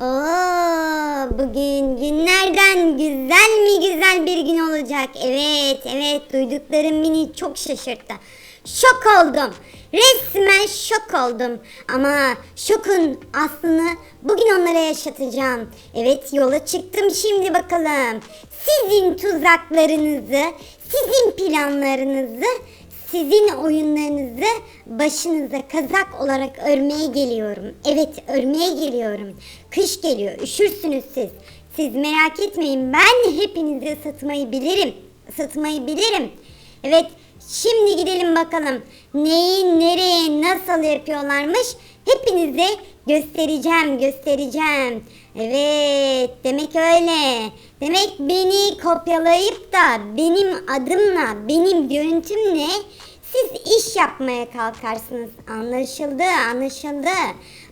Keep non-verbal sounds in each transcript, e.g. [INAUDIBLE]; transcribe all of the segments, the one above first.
Oo, bugün günlerden güzel mi güzel bir gün olacak. Evet, evet duyduklarım beni çok şaşırttı. Şok oldum. Resmen şok oldum. Ama şokun aslını bugün onlara yaşatacağım. Evet yola çıktım şimdi bakalım. Sizin tuzaklarınızı, sizin planlarınızı sizin oyunlarınızı başınıza kazak olarak örmeye geliyorum. Evet örmeye geliyorum. Kış geliyor üşürsünüz siz. Siz merak etmeyin ben hepinizi ısıtmayı bilirim. Isıtmayı bilirim. Evet şimdi gidelim bakalım. Neyi nereye nasıl yapıyorlarmış hepinize göstereceğim göstereceğim. Evet demek öyle. Demek beni kopyalayıp da benim adımla benim görüntümle siz iş yapmaya kalkarsınız. Anlaşıldı anlaşıldı.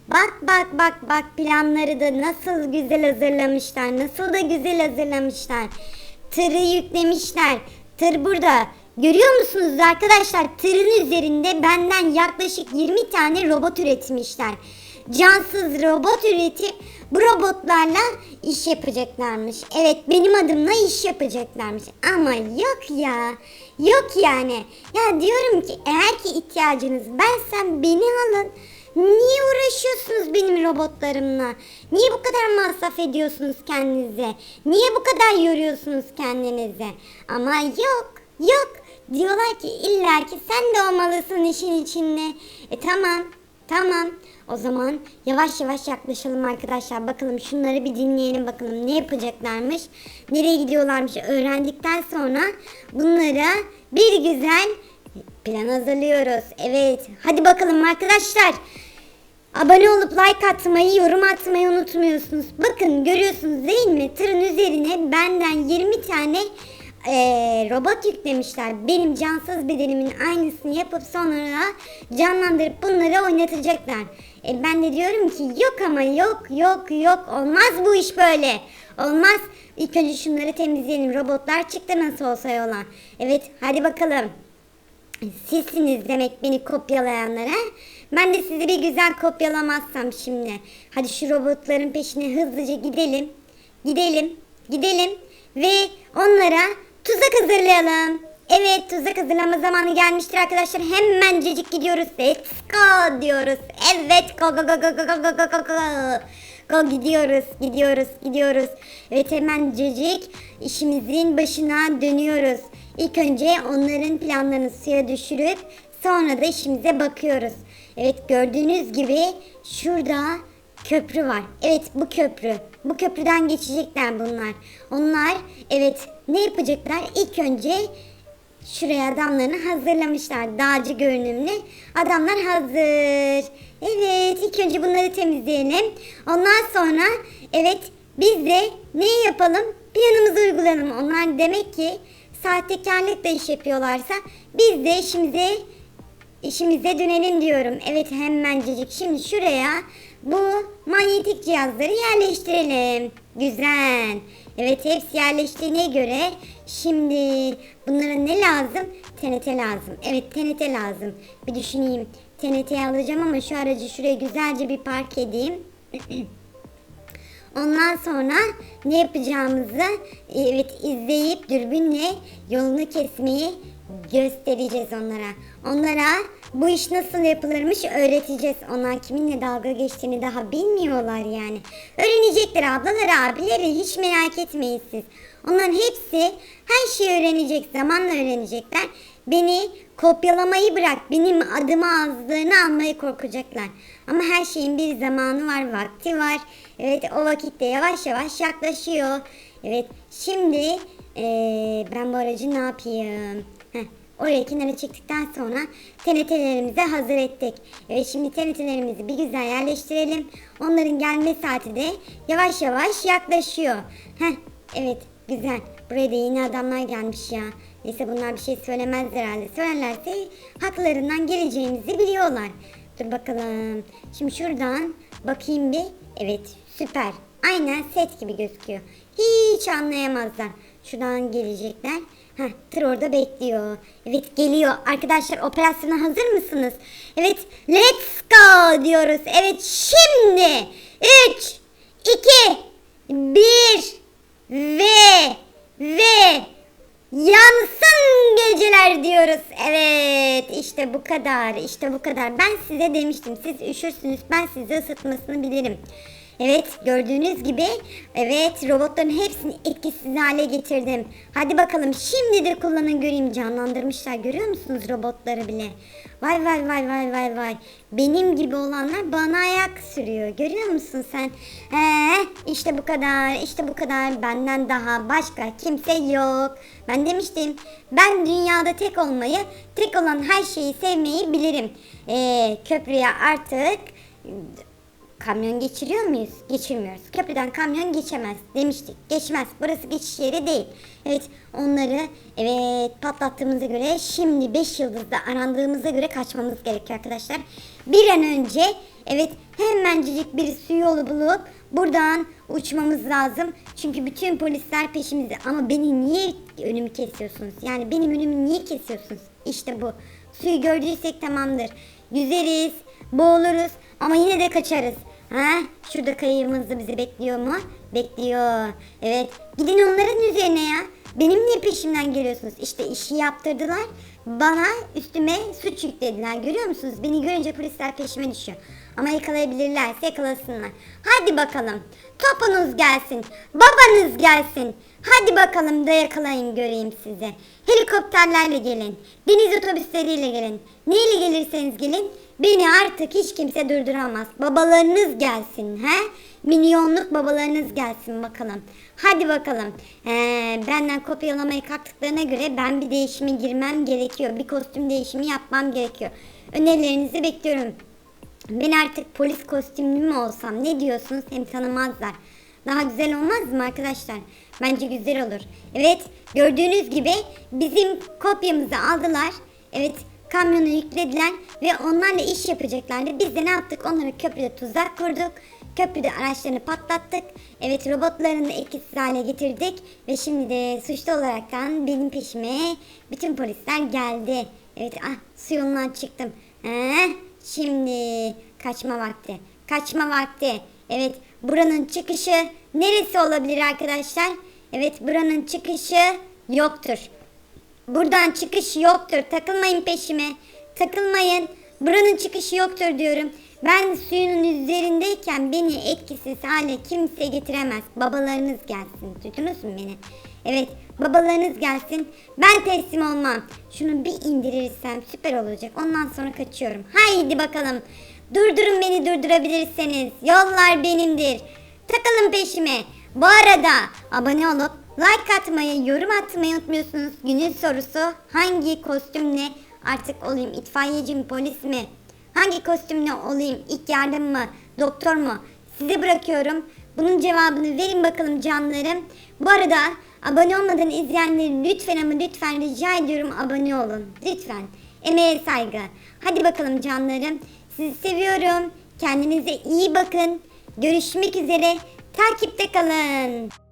Bak bak bak bak planları da nasıl güzel hazırlamışlar. Nasıl da güzel hazırlamışlar. Tırı yüklemişler. Tır burada. Görüyor musunuz arkadaşlar? Tırın üzerinde benden yaklaşık 20 tane robot üretmişler. Cansız robot üretip bu robotlarla iş yapacaklarmış. Evet benim adımla iş yapacaklarmış. Ama yok ya. Yok yani. Ya diyorum ki eğer ki ihtiyacınız bensem beni alın. Niye uğraşıyorsunuz benim robotlarımla? Niye bu kadar masraf ediyorsunuz kendinize? Niye bu kadar yoruyorsunuz kendinize? Ama yok, yok. Diyorlar ki illa ki sen de olmalısın işin içinde. E tamam, tamam. O zaman yavaş yavaş yaklaşalım arkadaşlar. Bakalım şunları bir dinleyelim bakalım ne yapacaklarmış. Nereye gidiyorlarmış öğrendikten sonra bunlara bir güzel plan hazırlıyoruz. Evet hadi bakalım arkadaşlar. Abone olup like atmayı, yorum atmayı unutmuyorsunuz. Bakın görüyorsunuz değil mi? Tırın üzerine benden 20 tane eee, robot yüklemişler. Benim cansız bedenimin aynısını yapıp sonra canlandırıp bunları oynatacaklar. E, ben de diyorum ki yok ama yok yok yok olmaz bu iş böyle. Olmaz. İlk önce şunları temizleyelim. Robotlar çıktı nasıl olsa yola. Evet hadi bakalım. Sizsiniz demek beni kopyalayanlara. Ben de sizi bir güzel kopyalamazsam şimdi. Hadi şu robotların peşine hızlıca gidelim. Gidelim. Gidelim. Ve onlara tuzak hazırlayalım. Evet tuzak hazırlama zamanı gelmiştir arkadaşlar. Hemencecik gidiyoruz. Let's go diyoruz. Evet go go go go go go go go go go. Gidiyoruz, gidiyoruz, gidiyoruz. Evet hemencecik işimizin başına dönüyoruz. İlk önce onların planlarını suya düşürüp sonra da işimize bakıyoruz. Evet gördüğünüz gibi şurada köprü var. Evet bu köprü. Bu köprüden geçecekler bunlar. Onlar evet ne yapacaklar? İlk önce Şuraya adamlarını hazırlamışlar. Dağcı görünümlü adamlar hazır. Evet ilk önce bunları temizleyelim. Ondan sonra evet biz de ne yapalım? Planımızı uygulayalım. Onlar demek ki sahtekarlıkla iş yapıyorlarsa biz de işimize işimize dönelim diyorum. Evet hemencecik şimdi şuraya bu manyetik cihazları yerleştirelim. Güzel. Evet hepsi yerleştiğine göre şimdi bunlara ne lazım? TNT lazım. Evet TNT lazım. Bir düşüneyim. TNT'yi alacağım ama şu aracı şuraya güzelce bir park edeyim. [CLEARS THROAT] Ondan sonra ne yapacağımızı evet izleyip dürbünle yolunu kesmeyi göstereceğiz onlara. Onlara bu iş nasıl yapılırmış öğreteceğiz. Onlar kiminle dalga geçtiğini daha bilmiyorlar yani. Öğrenecekler ablalar abileri hiç merak etmeyin siz. Onların hepsi her şeyi öğrenecek zamanla öğrenecekler. Beni kopyalamayı bırak benim adımı ağızlarını almayı korkacaklar. Ama her şeyin bir zamanı var vakti var. Evet o vakitte yavaş yavaş yaklaşıyor. Evet şimdi eee, ben bu aracı ne yapayım? Heh, oraya kenara çektikten sonra TNT'lerimizi hazır ettik. Evet şimdi TNT'lerimizi bir güzel yerleştirelim. Onların gelme saati de yavaş yavaş yaklaşıyor. Heh, evet güzel. Buraya da yeni adamlar gelmiş ya. Neyse bunlar bir şey söylemez herhalde. Söylerlerse haklarından geleceğimizi biliyorlar. Dur bakalım. Şimdi şuradan bakayım bir. Evet süper. Aynen set gibi gözüküyor. Hiç anlayamazlar. Şuradan gelecekler. Heh, tır orada bekliyor. Evet geliyor. Arkadaşlar operasyona hazır mısınız? Evet let's go diyoruz. Evet şimdi 3, 2, 1 ve ve yansın geceler diyoruz. Evet işte bu kadar işte bu kadar. Ben size demiştim siz üşürsünüz ben size ısıtmasını bilirim. Evet gördüğünüz gibi evet robotların hepsini etkisiz hale getirdim. Hadi bakalım şimdi de kullanın göreyim canlandırmışlar görüyor musunuz robotları bile. Vay vay vay vay vay vay. Benim gibi olanlar bana ayak sürüyor. Görüyor musun sen? He, işte bu kadar. işte bu kadar. Benden daha başka kimse yok. Ben demiştim. Ben dünyada tek olmayı, tek olan her şeyi sevmeyi bilirim. Ee, köprüye artık Kamyon geçiriyor muyuz? Geçirmiyoruz. Köprüden kamyon geçemez demiştik. Geçmez. Burası geçiş yeri değil. Evet onları evet patlattığımıza göre şimdi 5 yıldızda arandığımıza göre kaçmamız gerekiyor arkadaşlar. Bir an önce evet hemencecik bir su yolu bulup buradan uçmamız lazım. Çünkü bütün polisler peşimizde. Ama beni niye önümü kesiyorsunuz? Yani benim önümü niye kesiyorsunuz? İşte bu. Suyu gördüysek tamamdır. Yüzeriz, boğuluruz ama yine de kaçarız. Ha? Şurada kayığımız da bizi bekliyor mu? Bekliyor. Evet. Gidin onların üzerine ya. Benim niye peşimden geliyorsunuz? İşte işi yaptırdılar. Bana üstüme suç yüklediler. Görüyor musunuz? Beni görünce polisler peşime düşüyor. Ama yakalayabilirlerse yakalasınlar. Hadi bakalım. Topunuz gelsin. Babanız gelsin. Hadi bakalım da yakalayın göreyim sizi. Helikopterlerle gelin. Deniz otobüsleriyle gelin. Neyle gelirseniz gelin. Beni artık hiç kimse durduramaz. Babalarınız gelsin he? Milyonluk babalarınız gelsin bakalım. Hadi bakalım. Ee, benden kopyalamaya kalktıklarına göre ben bir değişime girmem gerekiyor. Bir kostüm değişimi yapmam gerekiyor. Önerilerinizi bekliyorum. Ben artık polis kostümlü mü olsam ne diyorsunuz hem tanımazlar. Daha güzel olmaz mı arkadaşlar? Bence güzel olur. Evet gördüğünüz gibi bizim kopyamızı aldılar. Evet kamyonu yüklediler ve onlarla iş yapacaklardı. Biz de ne yaptık? Onlara köprüde tuzak kurduk. Köprüde araçlarını patlattık. Evet robotlarını etkisiz hale getirdik. Ve şimdi de suçlu olaraktan benim peşime bütün polisler geldi. Evet ah su yolundan çıktım. He, şimdi kaçma vakti. Kaçma vakti. Evet buranın çıkışı neresi olabilir arkadaşlar? Evet buranın çıkışı yoktur. Buradan çıkış yoktur. Takılmayın peşime. Takılmayın. Buranın çıkışı yoktur diyorum. Ben suyunun üzerindeyken beni etkisiz hale kimse getiremez. Babalarınız gelsin. Duydunuz mu beni? Evet babalarınız gelsin. Ben teslim olmam. Şunu bir indirirsem süper olacak. Ondan sonra kaçıyorum. Haydi bakalım. Durdurun beni durdurabilirseniz. Yollar benimdir. Takılın peşime. Bu arada abone olup like atmayı, yorum atmayı unutmuyorsunuz. Günün sorusu hangi kostümle artık olayım? İtfaiyeci mi, polis mi? Hangi kostümle olayım? İlk yardım mı, doktor mu? Size bırakıyorum. Bunun cevabını verin bakalım canlarım. Bu arada abone olmadan izleyenleri lütfen ama lütfen rica ediyorum abone olun. Lütfen. Emeğe saygı. Hadi bakalım canlarım. Sizi seviyorum. Kendinize iyi bakın. Görüşmek üzere. Takipte kalın.